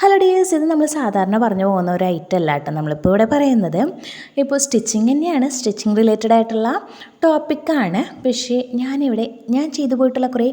Hello dears ഇത് നമ്മൾ സാധാരണ പറഞ്ഞു പോകുന്ന ഒരു ഐറ്റം അല്ല കേട്ടോ. നമ്മളിപ്പോൾ ഇവിടെ പറയുന്നത്. ഇപ്പോൾ സ്റ്റിച്ചിങ് തന്നെയാണ്. സ്റ്റിച്ചിങ് റിലേറ്റഡ് ആയിട്ടുള്ള ടോപ്പിക്കാണ് പക്ഷേ ഞാനിവിടെ ഞാൻ ചെയ്തു പോയിട്ടുള്ള കുറേ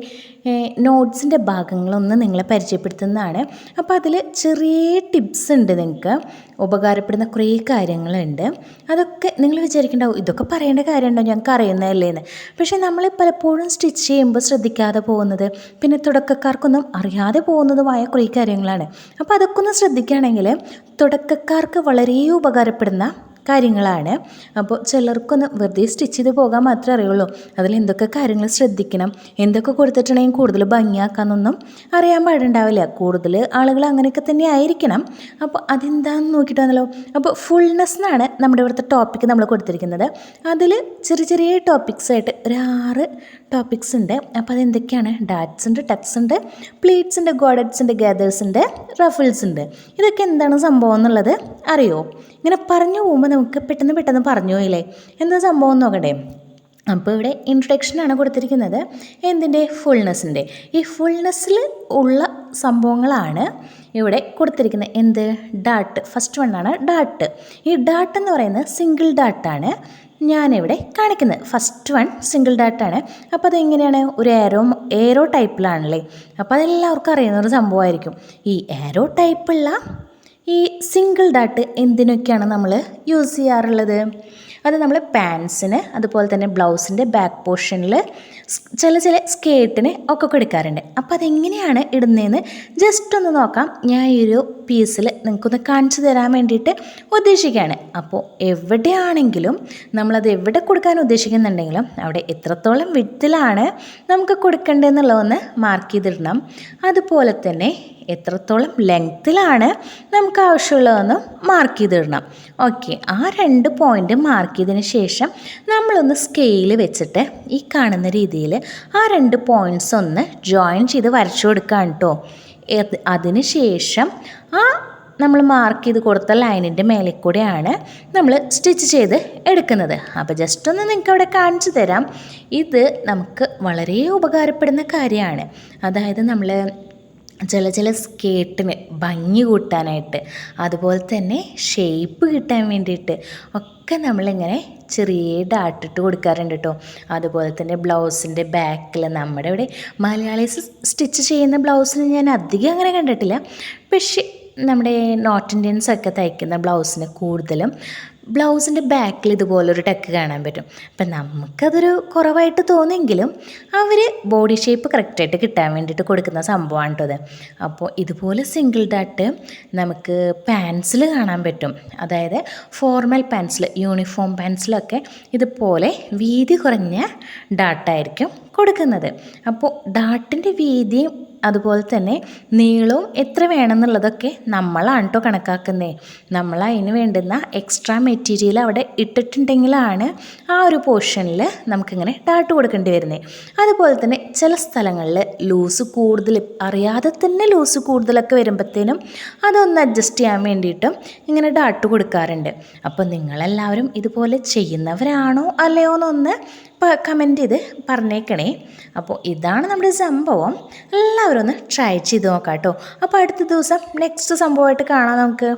നോട്ട്സിന്റെ ഭാഗങ്ങളൊന്ന് നിങ്ങളെ പരിചയപ്പെടുത്തുന്നതാണ്. അപ്പോൾ അതിൽ ചെറിയ ടിപ്സ് ഉണ്ട് നിങ്ങൾക്ക് ഉപകാരപ്പെടുന്ന കുറേ കാര്യങ്ങളുണ്ട്. അതൊക്കെ നിങ്ങൾ വിചാരിക്കേണ്ടാവും ഇതൊക്കെ പറയേണ്ട കാര്യമുണ്ടോ? ഞങ്ങൾക്ക് അറിയുന്നതല്ലേ എന്ന് പക്ഷേ നമ്മൾ പലപ്പോഴും സ്റ്റിച്ച് ചെയ്യുമ്പോൾ ശ്രദ്ധിക്കാതെ പോകുന്നത് പിന്നെ തുടക്കക്കാർക്കൊന്നും അറിയാതെ പോകുന്നതുമായ കുറേ കാര്യങ്ങളാണ്. അപ്പോൾ അതൊക്കെ ഒന്ന് ശ്രദ്ധിക്കുകയാണെങ്കിൽ തുടക്കക്കാർക്ക് വളരെ ഉപകാരപ്പെടുന്ന കാര്യങ്ങളാണ്. അപ്പോൾ ചിലർക്കൊന്ന് വെറുതെ സ്റ്റിച്ച് ചെയ്ത് പോകാൻ മാത്രമേ അറിയുള്ളൂ. അതിൽ എന്തൊക്കെ കാര്യങ്ങൾ ശ്രദ്ധിക്കണം എന്തൊക്കെ കൊടുത്തിട്ടുണ്ടെങ്കിൽ കൂടുതൽ ഭംഗിയാക്കാമെന്നൊന്നും അറിയാൻ പാടുണ്ടാവില്ല. കൂടുതൽ ആളുകൾ അങ്ങനെയൊക്കെ തന്നെ ആയിരിക്കണം. അപ്പോൾ അതെന്താണെന്ന് നോക്കിയിട്ട് വന്നല്ലോ അപ്പോൾ ഫുൾനെസ് എന്നാണ് നമ്മുടെ ഇവിടുത്തെ ടോപ്പിക് നമ്മൾ കൊടുത്തിരിക്കുന്നത്. അതിൽ ചെറിയ ചെറിയ ടോപ്പിക്സ് ആയിട്ട് ഒരു ആറ് ടോപ്പിക്സ് ഉണ്ട്. അപ്പോൾ അതെന്തൊക്കെയാണ്? ഡാറ്റ്സ് ഉണ്ട് ടക്സ് ഉണ്ട് പ്ലേറ്റ്സ് ഉണ്ട് ഗോഡറ്റ്സ് ഉണ്ട് ഗാദേഴ്സ് ഉണ്ട് റഫിൾസ് ഉണ്ട്. ഇതൊക്കെ എന്താണ് സംഭവം എന്നുള്ളത് അറിയോ? ഇങ്ങനെ പറഞ്ഞു പോകുമ്പോൾ നമുക്ക് പെട്ടെന്ന് പെട്ടെന്ന് പറഞ്ഞു പോയില്ലേ? എന്താ സംഭവം നോക്കട്ടെ. അപ്പോൾ ഇവിടെ ഇൻട്രൊഡക്ഷനാണ് കൊടുത്തിരിക്കുന്നത്. എന്തിന്റെ? ഫുൾനെസ്സിന്റെ ഈ ഫുൾനെസ്സിൽ ഉള്ള സംഭവങ്ങളാണ് ഇവിടെ കൊടുത്തിരിക്കുന്നത്. എന്ത്? ഡാട്ട് ഫസ്റ്റ് വണ്ണാണ് ഡാട്ട് ഈ ഡാട്ട് എന്ന് പറയുന്നത് സിംഗിൾ ഡാട്ടാണ് ഞാനിവിടെ കാണിക്കുന്നത്. ഫസ്റ്റ് വൺ സിംഗിൾ ഡാറ്റാണ് അപ്പോൾ അതെങ്ങനെയാണ്? ഒരു ഏരോ ഏരോ ടൈപ്പിലാണല്ലേ അപ്പോൾ അതെല്ലാവർക്കും അറിയുന്ന ഒരു സംഭവമായിരിക്കും. ഈ ഏരോ ടൈപ്പുള്ള ഈ സിംഗിൾ ഡാട്ട് എന്തിനൊക്കെയാണ് നമ്മൾ യൂസ് ചെയ്യാറുള്ളത്? അത് നമ്മൾ പാൻസിന് അതുപോലെ തന്നെ ബ്ലൗസിന്റെ ബാക്ക് പോർഷനിൽ ചില ചില സ്കേർട്ടിന് ഒക്കെ കൊടുക്കാറുണ്ട്. അപ്പോൾ അതെങ്ങനെയാണ് ഇടുന്നതെന്ന് ജസ്റ്റ് ഒന്ന് നോക്കാം. ഞാൻ ഈ ഒരു പീസിൽ നിങ്ങൾക്കൊന്ന് കാണിച്ചു തരാൻ വേണ്ടിയിട്ട് ഉദ്ദേശിക്കുകയാണ്. അപ്പോൾ എവിടെയാണെങ്കിലും നമ്മളത് എവിടെ കൊടുക്കാൻ ഉദ്ദേശിക്കുന്നുണ്ടെങ്കിലും അവിടെ എത്രത്തോളം വിട്ടിലാണ് നമുക്ക് കൊടുക്കേണ്ടതെന്നുള്ളതൊന്ന് മാർക്ക് ചെയ്തിടണം. അതുപോലെ തന്നെ എത്രത്തോളം ലെങ്ത്തിലാണ് നമുക്ക് ആവശ്യമുള്ളതെന്ന് മാർക്ക് ചെയ്തിടണം. ഓക്കെ ആ രണ്ട് പോയിന്റ് മാർക്ക് ചെയ്തതിന് ശേഷം നമ്മളൊന്ന് സ്കെയിൽ വെച്ചിട്ട് ഈ കാണുന്ന രീതിയിൽ ആ രണ്ട് പോയിന്റ്സ് ഒന്ന് ജോയിൻ ചെയ്ത് വരച്ചു കൊടുക്കുകയാണ് കേട്ടോ അതിന് ശേഷം ആ നമ്മൾ മാർക്ക് ചെയ്ത് കൊടുത്ത ലൈനിന്റെ മേലെ കൂടെയാണ് നമ്മൾ സ്റ്റിച്ച് ചെയ്ത് എടുക്കുന്നത്. അപ്പോൾ ജസ്റ്റ് ഒന്ന് നിങ്ങൾക്ക് അവിടെ കാണിച്ചു തരാം. ഇത് നമുക്ക് വളരെ ഉപകാരപ്പെടുന്ന കാര്യമാണ്. അതായത് നമ്മൾ ചില ചില സ്കേർട്ടിന് ഭംഗി കൂട്ടാനായിട്ട് അതുപോലെ തന്നെ ഷേപ്പ് കിട്ടാൻ വേണ്ടിയിട്ട് ഒക്കെ നമ്മളിങ്ങനെ ചെറിയ ഡാട്ടിട്ട് കൊടുക്കാറുണ്ട് കേട്ടോ അതുപോലെ തന്നെ ബ്ലൗസിന്റെ ബാക്കിൽ നമ്മുടെ ഇവിടെ മലയാളീസ് സ്റ്റിച്ച് ചെയ്യുന്ന ബ്ലൗസിന് ഞാൻ അധികം അങ്ങനെ കണ്ടിട്ടില്ല. പക്ഷേ നമ്മുടെ നോർത്ത് ഇന്ത്യൻസ് ഒക്കെ തയ്ക്കുന്ന ബ്ലൗസിന് കൂടുതലും ബ്ലൗസിന്റെ ബാക്കിൽ ഇതുപോലൊരു ടെക്ക് കാണാൻ പറ്റും. അപ്പം നമുക്കതൊരു കുറവായിട്ട് തോന്നെങ്കിലും അവർ ബോഡി ഷേപ്പ് കറക്റ്റായിട്ട് കിട്ടാൻ വേണ്ടിയിട്ട് കൊടുക്കുന്ന സംഭവമാണ് കേട്ടോ അത് അപ്പോൾ ഇതുപോലെ സിംഗിൾ ഡാട്ട് നമുക്ക് പാൻസിൽ കാണാൻ പറ്റും. അതായത് ഫോർമൽ പാൻസിൽ യൂണിഫോം പാൻസിലൊക്കെ ഇതുപോലെ വീതി കുറഞ്ഞ ഡാട്ടായിരിക്കും കൊടുക്കുന്നത്. അപ്പോൾ ഡാട്ടിന്റെ വീതിയും അതുപോലെ തന്നെ നീളവും എത്ര വേണമെന്നുള്ളതൊക്കെ നമ്മളാണ് കേട്ടോ കണക്കാക്കുന്നത് നമ്മൾ അതിന് വേണ്ടുന്ന എക്സ്ട്രാ മെറ്റീരിയൽ അവിടെ ഇട്ടിട്ടുണ്ടെങ്കിലാണ് ആ ഒരു പോർഷനിൽ നമുക്കിങ്ങനെ ഡാട്ട് കൊടുക്കേണ്ടി വരുന്നത് അതുപോലെ തന്നെ ചില സ്ഥലങ്ങളിൽ ലൂസ് കൂടുതൽ അറിയാതെ തന്നെ ലൂസ് കൂടുതലൊക്കെ വരുമ്പോഴത്തേനും അതൊന്ന് അഡ്ജസ്റ്റ് ചെയ്യാൻ വേണ്ടിയിട്ടും ഇങ്ങനെ ഡാട്ട് കൊടുക്കാറുണ്ട്. അപ്പോൾ നിങ്ങളെല്ലാവരും ഇതുപോലെ ചെയ്യുന്നവരാണോ അല്ലയോ എന്നൊന്ന് കമന്റ് ചെയ്ത് പറഞ്ഞേക്കണേ. അപ്പോൾ ഇതാണ് നമ്മുടെ സംഭവം. എല്ലാവരും ഒന്ന് ട്രൈ ചെയ്ത് നോക്കാം കേട്ടോ അപ്പോൾ അടുത്ത ദിവസം നെക്സ്റ്റ് സംഭവമായിട്ട് കാണാം നമുക്ക്.